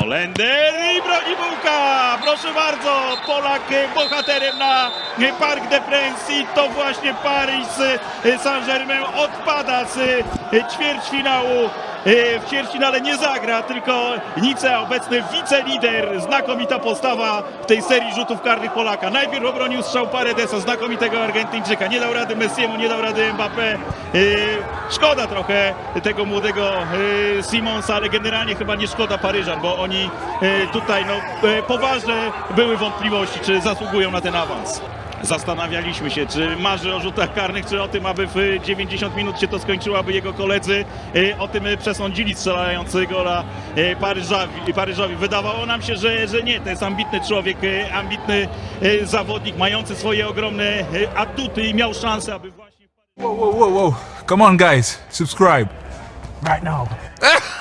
Holender i broni bułka! Proszę bardzo, Polak e, bohaterem na e, Parc de France to właśnie Paris e, Saint-Germain odpada z ćwierćfinału. E, W ćwierćfinale nie zagra, tylko Nice, obecny wicelider, znakomita postawa w tej serii rzutów karnych Polaka. Najpierw obronił strzał Paredesa, znakomitego Argentyńczyka. Nie dał rady Messiemu, nie dał rady Mbappé. E, Szkoda trochę tego młodego e, Simonsa, ale generalnie chyba nie szkoda Paryżan, bo oni tutaj no, poważne były wątpliwości, czy zasługują na ten awans. Zastanawialiśmy się, czy marzy o rzutach karnych, czy o tym, aby w 90 minut się to skończyło, aby jego koledzy e, o tym przesądzili strzelający gola e, Paryżowi. Paryżowi. Wydawało nam się, że, że nie, to jest ambitny człowiek, e, ambitny e, zawodnik, mający swoje ogromne e, atuty i miał szansę, aby właśnie... Whoa, whoa, whoa, whoa. Come on, guys. Subscribe. Right now.